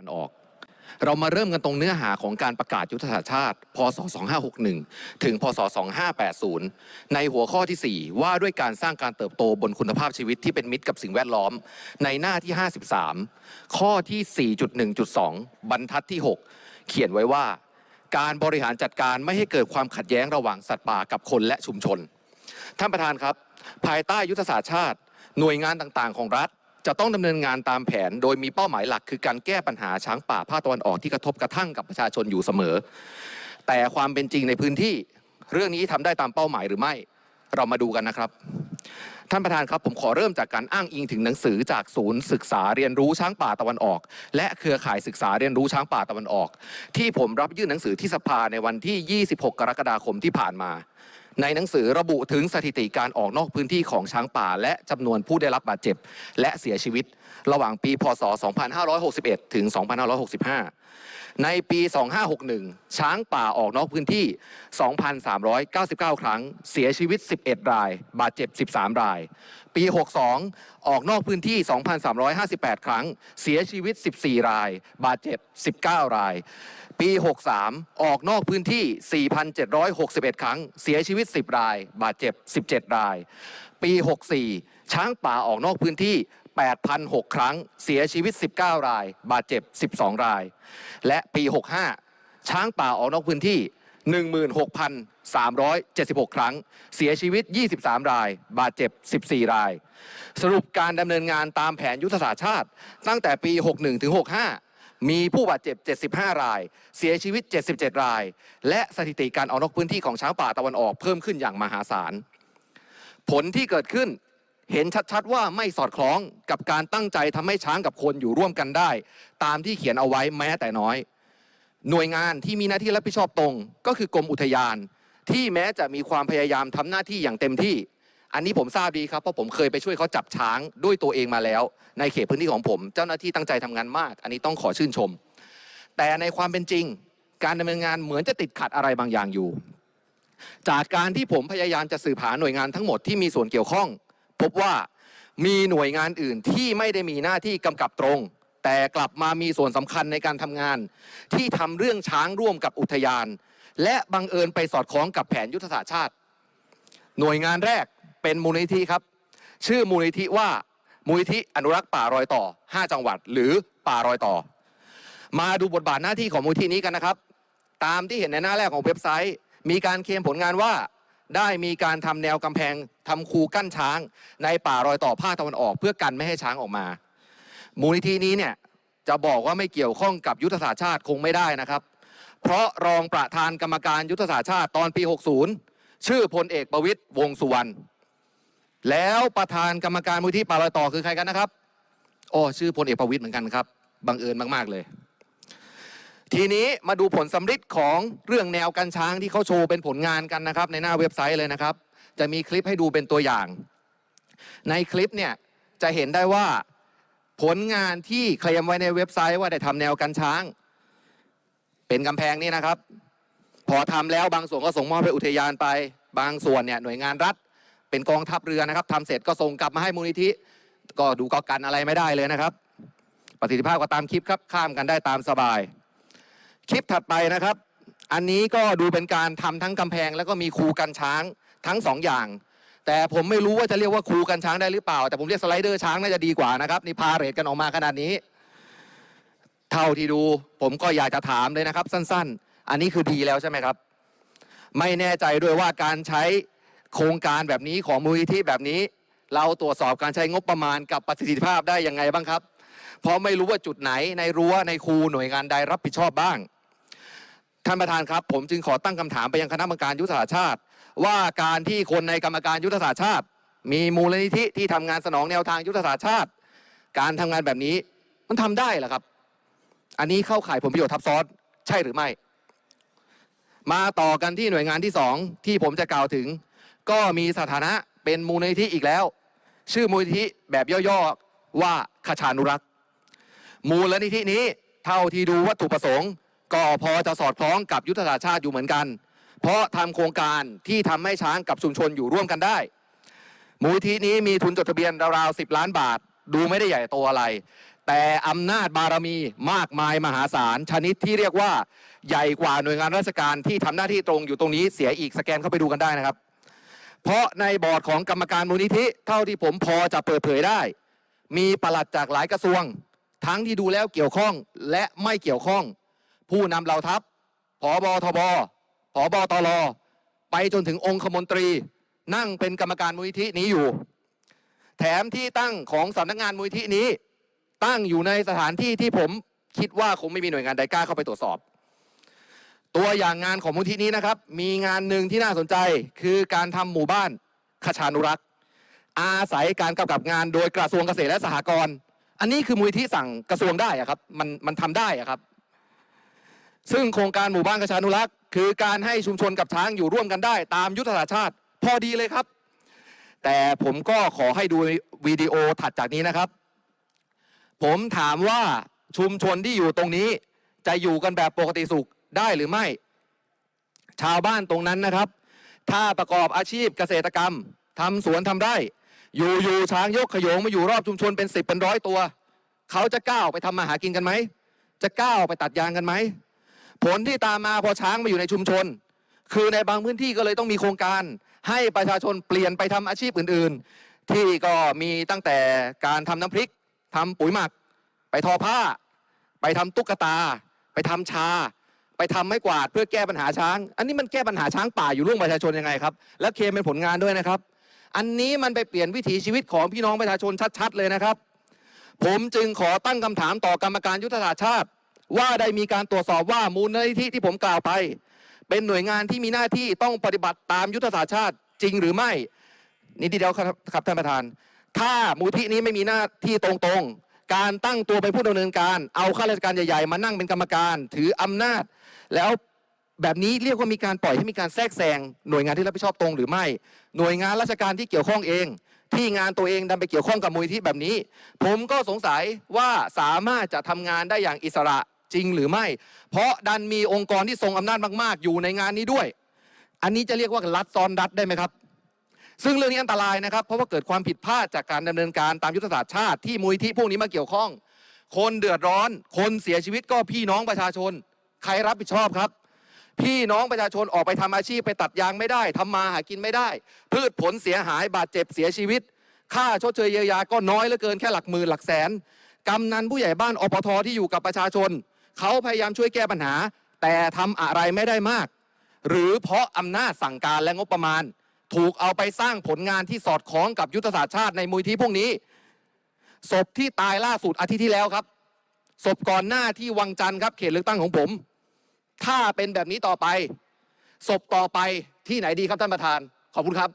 วันออก เรามาเริ่มกันตรงเนื้อหาของการประกาศยุทธศาสตร์ชาติ พศ 2561 ถึง พศ 2580 ในหัวข้อที่ 4 ว่าด้วยการสร้างการเติบโตบนคุณภาพชีวิตที่เป็นมิตรกับสิ่งแวดล้อม ในหน้าที่ 53 ข้อที่ 4.1.2 บรรทัดที่ 6 เขียนไว้ว่า การบริหารจัดการไม่ให้เกิดความขัดแย้งระหว่างสัตว์ป่ากับคนและชุมชน ท่านประธานครับ ภายใต้ยุทธศาสตร์ชาติ หน่วยงานต่างๆ ของรัฐ จะต้องดำเนินงานตามแผน โดยมีเป้าหมายหลักคือการแก้ปัญหาช้างป่าภาคตะวันออกที่กระทบกระทั่งกับประชาชนอยู่เสมอ แต่ความเป็นจริงในพื้นที่ เรื่องนี้ทำได้ตามเป้าหมายหรือไม่ เรามาดูกันนะครับ ท่านประธานครับผมขอเริ่มจากการอ้างอิงถึงหนังสือจากศูนย์ศึกษาเรียนรู้ช้างป่าตะวันออก และเครือข่ายศึกษาเรียนรู้ช้างป่าตะวันออก ที่ผมรับยื่นหนังสือที่สภาในวันที่ 26 กรกฎาคมที่ผ่านมา ในหนังสือระบุถึงสถิติการออกนอกพื้นที่ของช้างป่า และจำนวนผู้ได้รับบาดเจ็บ และเสียชีวิต ระหว่างปี พศ 2561 ถึง 2565 ในปี 2561 ช้างป่าออกนอกพื้นที่ 2,399 ครั้ง เสียชีวิต 11 ราย บาดเจ็บ 13 ราย ปี 62 ออกนอกพื้นที่ 2,358 ครั้ง เสียชีวิต 14 ราย บาดเจ็บ 19 ราย ปี 63 ออกนอกพื้นที่ 4,761 ครั้ง เสียชีวิต 10 ราย บาดเจ็บ 17 ราย ปี 64 ช้างป่าออกนอกพื้นที่ 8,006 ครั้ง เสียชีวิต 19 ราย บาดเจ็บ 12 ราย และปี 65 ช้างป่าออกนอกพื้นที่ 16,376 ครั้ง เสียชีวิต 23 ราย บาดเจ็บ 14 ราย สรุปการดำเนินงานตามแผนยุทธศาสตร์ชาติ ตั้งแต่ปี 61 ถึง 65มีผู้บาดเจ็บ 75 ราย เสียชีวิต 77 ราย และสถิติการออกนอกพื้นที่ของช้างป่าตะวันออกเพิ่มขึ้นอย่างมหาศาล ผลที่เกิดขึ้น เห็นชัดๆว่าไม่สอดคล้องกับการตั้งใจทำให้ช้างกับคนอยู่ร่วมกันได้ ตามที่เขียนเอาไว้แม้แต่น้อย หน่วยงานที่มีหน้าที่รับผิดชอบตรง ก็คือกรมอุทยาน ที่แม้จะมีความพยายามทำหน้าที่อย่างเต็มที่ อันนี้ผมทราบดีครับเพราะผมเคยไปช่วยเขาจับช้างด้วยตัวเองมาแล้ว ในเขตพื้นที่ของผม เจ้าหน้าที่ตั้งใจทำงานมาก อันนี้ต้องขอชื่นชม แต่ในความเป็นจริง การดำเนินงานเหมือนจะติดขัดอะไรบางอย่างอยู่ จากการที่ผมพยายามจะสืบหาหน่วยงานทั้งหมดที่มีส่วนเกี่ยวข้อง พบว่ามีหน่วยงานอื่นที่ไม่ได้มีหน้าที่กำกับตรง แต่กลับมามีส่วนสำคัญในการทำงาน ที่ทำเรื่องช้างร่วมกับอุทยาน และบังเอิญไปสอดคล้องกับแผนยุทธศาสตร์ชาติ หน่วยงานแรกเป็นมูลนิธิครับ ชื่อมูลนิธิว่ามูลนิธิอนุรักษ์ป่ารอยต่อ 5 จังหวัด หรือป่ารอยต่อ มาดูบทบาทหน้าที่ของมูลนิธินี้กันนะครับ ตามที่เห็นในหน้าแรกของเว็บไซต์ มีการเคลมผลงานว่า ได้มีการทำแนวกำแพงทำคูกั้นช้าง ในป่ารอยต่อภาคตะวันออก เพื่อกันไม่ให้ช้างออกมา มูลนิธินี้เนี่ยจะบอกว่าไม่เกี่ยวข้องกับยุทธศาสตร์ชาติคงไม่ได้นะครับ เพราะรองประธานกรรมการยุทธศาสตร์ชาติตอนปี 60 ชื่อพลเอกประวิตยวงสุวรรณแล้วประธานกรรมการมูลที่ป่ารอยต่อคือใครกันนะครับ โอ้ชื่อพลเอกประวิตยเหมือนกันครับ บังเอิญมาก ๆ เลย ทีนี้มาดูผลสำฤทธิ์ของเรื่องแนวกันช้างที่เขาโชว์เป็นผลงานกันนะครับ ในหน้าเว็บไซต์เลยนะครับ จะมีคลิปให้ดูเป็นตัวอย่าง ในคลิปเนี่ยจะเห็นได้ว่าผลงานที่เคลมไว้ในเว็บไซต์ว่าได้ทำแนวกันช้าง เป็นกำแพงนี่นะครับ พอทำแล้วบางส่วนก็ส่งมอบไปอุทยานไป บางส่วนเนี่ยหน่วยงานรัฐ เป็นกองทัพเรือนะครับทำเสร็จก็ส่งกลับมาให้มูลนิธิ ก็ดูก็กันอะไรไม่ได้เลยนะครับประสิทธิภาพก็ตามคลิปครับข้ามกันได้ตามสบาย คลิปถัดไปนะครับ อันนี้ก็ดูเป็นการทำทั้งกำแพง แล้วก็มีคูกันช้างทั้งสองอย่าง แต่ผมไม่รู้ว่าจะเรียกว่าคูกันช้างได้หรือเปล่า แต่ผมเรียกสไลเดอร์ช้างน่าจะดีกว่านะครับนี่พาเรทกันออกมาขนาดนี้ เท่าที่ดูผมก็อยากจะถามเลยนะครับ สั้น ๆ อันนี้คือดีแล้วใช่ไหมครับ ไม่แน่ใจด้วยว่าการใช้โครงการแบบนี้ของมูลนิธิแบบนี้ เราตรวจสอบการใช้งบประมาณกับประสิทธิภาพได้ยังไงบ้างครับ เพราะไม่รู้ว่าจุดไหนในรั้วในครูหน่วยงานใดรับผิดชอบบ้าง ท่านประธานครับผมจึงขอตั้งคำถามไปยังคณะกรรมการยุทธศาสตร์ชาติ ว่าการที่คนในกรรมการยุทธศาสตร์ชาติ มีมูลนิธิที่ทำงานสนองแนวทางยุทธศาสตร์ชาติ การทำงานแบบนี้มันทำได้หรอครับ อันนี้เข้าข่ายผลประโยชน์ทับซ้อนใช่หรือไม่ มาต่อกันที่หน่วยงานที่สองที่ผมจะกล่าวถึง ก็มีสถานะเป็นมูลนิธิอีกแล้ว ชื่อมูลนิธิแบบย่อๆว่าขชานุรักษ์มูลนิธินี้เท่าที่ดูวัตถุประสงค์ ก็พอจะสอดคล้องกับยุทธศาสตร์ชาติอยู่เหมือนกัน เพราะทำโครงการที่ทำให้ช้างกับชุมชนอยู่ร่วมกันได้ มูลนิธินี้มีทุนจดทะเบียนราวๆ10 ล้านบาท ดูไม่ได้ใหญ่โตอะไร แต่อำนาจบารมีมากมายมหาศาลชนิดที่เรียกว่าใหญ่กว่าหน่วยงานราชการที่ทำหน้าที่ตรงอยู่ตรงนี้เสียอีกสแกนเข้าไปดูกันได้นะครับ เพราะในบอร์ดของกรรมการมูลนิธิเท่าที่ผมพอจะเปิดเผยได้ มีปลัดจากหลายกระทรวง ทั้งที่ดูแล้วเกี่ยวข้องและไม่เกี่ยวข้อง ผู้นำเหล่าทัพผอบทบผอบตรไปจนถึงองคมนตรี นั่งเป็นกรรมการมูลนิธินี้อยู่ แถมที่ตั้งของสำนักงานมูลนิธินี้ ตั้งอยู่ในสถานที่ที่ผมคิดว่าคงไม่มีหน่วยงานใดกล้าเข้าไปตรวจสอบ ตัวอย่างงานของมูลนิธินี้นะครับ มีงานหนึ่งที่น่าสนใจคือการทำหมู่บ้านขชานุรักษ์ อาศัยการกำกับงานโดยกระทรวงเกษตรและสหกรณ์อันนี้คือมูลนิธิสั่งกระทรวงได้อะครับมันมันทำได้อะครับ ซึ่งโครงการหมู่บ้านกระชานุรักษ์คือการให้ชุมชนกับช้างอยู่ร่วมกันได้ ตามยุทธศาสตร์ชาติ พอดีเลยครับ แต่ผมก็ขอให้ดูวิดีโอถัดจากนี้นะครับ ผมถามว่าชุมชนที่อยู่ตรงนี้ จะอยู่กันแบบปกติสุขได้หรือไม่ ชาวบ้านตรงนั้นนะครับ ถ้าประกอบอาชีพเกษตรกรรมทำสวนทำไร่อยู่อยู่ช้างยกขยงมาอยู่รอบชุมชนเป็นสิบเป็นร้อยตัว เขาจะก้าวไปทำมาหากินกันไหม จะก้าวไปตัดยางกันไหม ผลที่ตามมาพอช้างมาอยู่ในชุมชน คือในบางพื้นที่ก็เลยต้องมีโครงการ ให้ประชาชนเปลี่ยนไปทำอาชีพอื่น ๆ ที่ก็มีตั้งแต่การทำน้ำพริกทำปุ๋ยหมัก ไปทอผ้า ไปทำตุ๊กตา ไปทำชา ไปทำไม้กวาดเพื่อแก้ปัญหาช้าง อันนี้มันแก้ปัญหาช้างป่าอยู่ร่วงประชาชนยังไงครับ แล้วเคมเป็นผลงานด้วยนะครับ อันนี้มันไปเปลี่ยนวิถีชีวิตของพี่น้องประชาชนชัด ๆ เลยนะครับ ผมจึงขอตั้งคำถามต่อกรรมการยุทธศาสตร์ชาติ ว่าได้มีการตรวจสอบว่ามูลนิธิที่ผมกล่าวไป เป็นหน่วยงานที่มีหน้าที่ต้องปฏิบัติตามยุทธศาสตร์ชาติจริงหรือไม่นี่ทีเดียวครับท่านประธาน ถ้ามูลที่นี้ไม่มีหน้าที่ตรงๆ การตั้งตัวเป็นผู้ดำเนินการ เอาข้าราชการใหญ่ๆ มานั่งเป็นกรรมการ ถืออำนาจ แล้วแบบนี้เรียกว่ามีการปล่อยให้มีการแทรกแซงหน่วยงานที่รับผิดชอบตรงหรือไม่ หน่วยงานราชการที่เกี่ยวข้องเอง ที่งานตัวเองดันไปเกี่ยวข้องกับมูลที่แบบนี้ ผมก็สงสัยว่าสามารถจะทำงานได้อย่างอิสระ จริงหรือไม่ เพราะดันมีองค์กรที่ทรงอำนาจมาก ๆ อยู่ในงานนี้ด้วย อันนี้จะเรียกว่ารัฐซ้อนรัฐได้ไหมครับซึ่งเรื่องนี้อันตรายนะครับ เพราะว่าเกิดความผิดพลาดจากการดำเนินการตามยุทธศาสตร์ชาติที่มูลที่พวกนี้มาเกี่ยวข้อง คนเดือดร้อน คนเสียชีวิตก็พี่น้องประชาชน ใครรับผิดชอบครับ พี่น้องประชาชนออกไปทำอาชีพไปตัดยางไม่ได้ทำมาหากินไม่ได้ พืชผลเสียหายบาดเจ็บเสียชีวิต ค่าชดเชยเยียวยาก็น้อยเหลือเกินแค่หลักหมื่นหลักแสนกำนันผู้ใหญ่บ้านอปทที่อยู่กับประชาชน เขาพยายามช่วยแก้ปัญหา แต่ทำอะไรไม่ได้มาก หรือเพราะอำนาจสั่งการและงบประมาณ ถูกเอาไปสร้างผลงานที่สอดคล้องกับยุทธศาสตร์ชาติในมูลที่พวกนี้ ศพที่ตายล่าสุดอาทิตย์ที่แล้วครับ ศพก่อนหน้าที่วังจันทร์ครับเขตเลือกตั้งของผม ถ้าเป็นแบบนี้ต่อไป ศพต่อไปที่ไหนดีครับท่านประธาน ขอบคุณครับ